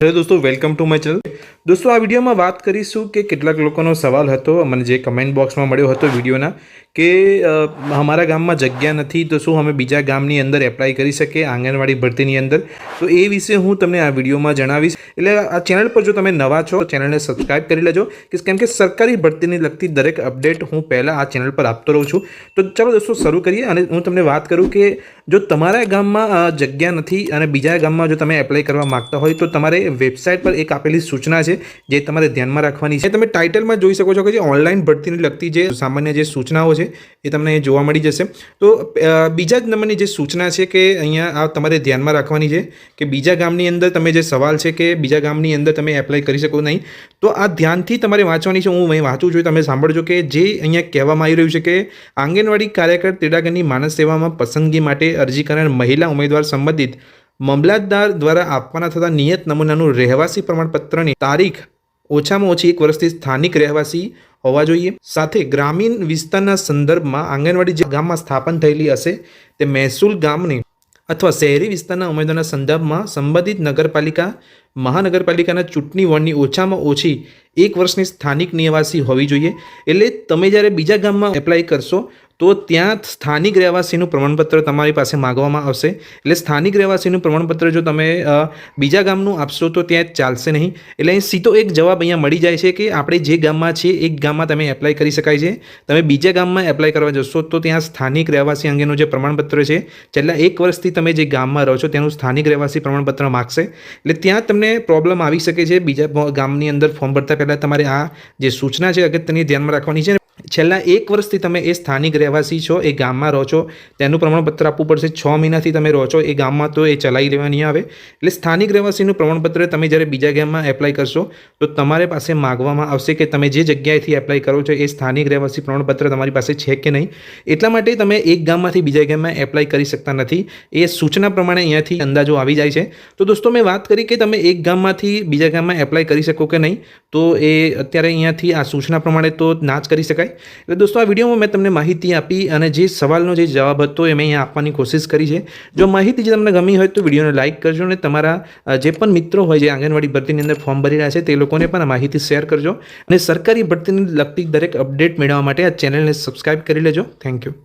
Hello દોસ્તો, welcome to my channel. દોસ્તો, આ વિડીયોમાં વાત કરીશું કે કેટલાક લોકોનો સવાલ હતો મને જે કમેન્ટ બોક્સમાં મળ્યો હતો વિડીયોના કે અમારા ગામમાં જગ્યા નથી, તો શું અમે બીજા ગામની અંદર એપ્લાય કરી શકીએ, આંગણવાડી ભરતીની અંદર? તો એ વિશે હું તમને આ વિડીયોમાં જણાવીશ. એટલે આ ચેનલ પર જો તમે નવા છો ચેનલને સબસ્ક્રાઇબ કરી લેજો. કે, કેમ કે સરકારી ભરતીને લગતી દરેક અપડેટ હું પહેલાં આ ચેનલ પર આપતો રહું છું. તો ચાલો દોસ્તો, શરૂ કરીએ અને હું તમને વાત કરું કે, જો તમારા ગામમાં જગ્યા નથી અને બીજા ગામમાં જો તમે એપ્લાય કરવા માંગતા હોય, તો તમારે વેબસાઇટ પર એક આપેલી સૂચના છે, જે તમારે ધ્યાનમાં રાખવાની છે. તમે ટાઇટલમાં જોઈ શકો છો કે જે ઓનલાઈન ભરતીને લગતી જે સામાન્ય જે સૂચનાઓ છે એ તમને જોવા મળી જશે. તો બીજા જ નંબરની જે સૂચના છે કે અહીંયા આ તમારે ધ્યાનમાં રાખવાની છે કે બીજા ગામની અંદર તમે જે સવાલ છે કે બીજા ગામની અંદર તમે એપ્લાય કરી શકો નહીં. તો આ ધ્યાનથી તમારે વાંચવાની છે. હું અહીં વાંચું છું. તમે સાંભળજો કે જે અહીંયા કહેવામાં આવી રહ્યું છે કે આંગણવાડી કાર્યકર તેડાગરની માનસ સેવામાં પસંદગી માટે અરજી કરનાર મહિલા ઉમેદવાર સંબંધિત મામલતદાર દ્વારા આપવાના થતા નિયત નમૂનાનું રહેવાસી પ્રમાણપત્રની તારીખ ઓછામાં ઓછી એક વર્ષથી સ્થાનિક રહેવાસી હોવા જોઈએ. સાથે ગ્રામીણ વિસ્તારના સંદર્ભમાં આંગણવાડી જે ગામમાં સ્થાપન થયેલી હશે, તે મહેસૂલ ગામની અથવા શહેરી વિસ્તારના ઉમેદવારના સંદર્ભમાં સંબંધિત નગરપાલિકા, મહાનગરપાલિકાના ચૂંટણી વોર્ડની ઓછામાં ઓછી એક વર્ષની સ્થાનિક નિવાસી હોવી જોઈએ. એટલે તમે જ્યારે બીજા ગામમાં એપ્લાય કરશો તો ત્યાં સ્થાનિક રહેવાસીનું પ્રમાણપત્ર તમારી પાસે માગવામાં આવશે. એટલે સ્થાનિક રહેવાસીનું પ્રમાણપત્ર જો તમે બીજા ગામનું આપશો તો ત્યાં ચાલશે નહીં. એટલે સીધો એક જવાબ અહીંયા મળી જાય છે કે આપણે જે ગામમાં છીએ એક ગામમાં તમે એપ્લાય કરી શકાય છે. તમે બીજા ગામમાં એપ્લાય કરવા જશો તો ત્યાં સ્થાનિક રહેવાસી અંગેનું જે પ્રમાણપત્ર છે, છેલ્લા એક વર્ષથી તમે જે ગામમાં રહો છો તેનું સ્થાનિક રહેવાસી પ્રમાણપત્ર માગશે. એટલે ત્યાં તમને પ્રોબ્લેમ આવી શકે છે. બીજા ગામની અંદર ફોર્મ ભરતા પહેલાં તમારે આ જે સૂચના છે અગત્યની ધ્યાનમાં રાખવાની છે. છેલ્લા એક વર્ષથી તમે એ સ્થાનિક રહેવાસી છો, એ ગામમાં રહો છો, તેનું પ્રમાણપત્ર આપવું પડશે. છ મહિનાથી તમે રહો છો, એ ગામમાં તો એ ચલાવી લેવા નહીં આવે. એટલે સ્થાનિક રહેવાસીનું પ્રમાણપત્ર તમે જ્યારે બીજા ગામમાં એપ્લાય કરશો, તો તમારે પાસે માગવામાં આવશે કે તમે જે જગ્યાએથી એપ્લાય કરો છો, એ સ્થાનિક રહેવાસી પ્રમાણપત્ર તમારી પાસે છે કે નહીં. એટલા માટે તમે એક ગામમાંથી બીજા ગામમાં એપ્લાય કરી શકતા નથી. એ સૂચના પ્રમાણે અહીંયાથી અંદાજો આવી જાય છે. તો દોસ્તો, મેં વાત કરી કે તમે એક ગામમાંથી બીજા ગામમાં એપ્લાય કરી શકો કે નહીં, તો એ અત્યારે અહીંયાથી આ સૂચના પ્રમાણે તો ના જ કરી શકાય. એટલે દોસ્તો, આ વિડીયોમાં મેં તમને માહિતી આપી અને જે સવાલનો જે જવાબ હતો એ મેં અહીંયા આપવાની કોશિશ કરી છે. જો માહિતી જે તમને ગમી હોય તો વિડીયોને લાઇક કરજો અને તમારા જે પણ મિત્રો હોય જે આંગણવાડી ભરતીની અંદર ફોર્મ ભરી રહ્યા છે તે લોકોને પણ આ માહિતી શેર કરજો. અને સરકારી ભરતીને લગતી દરેક અપડેટ મેળવવા માટે આ ચેનલને સબસ્ક્રાઇબ કરી લેજો. Thank you.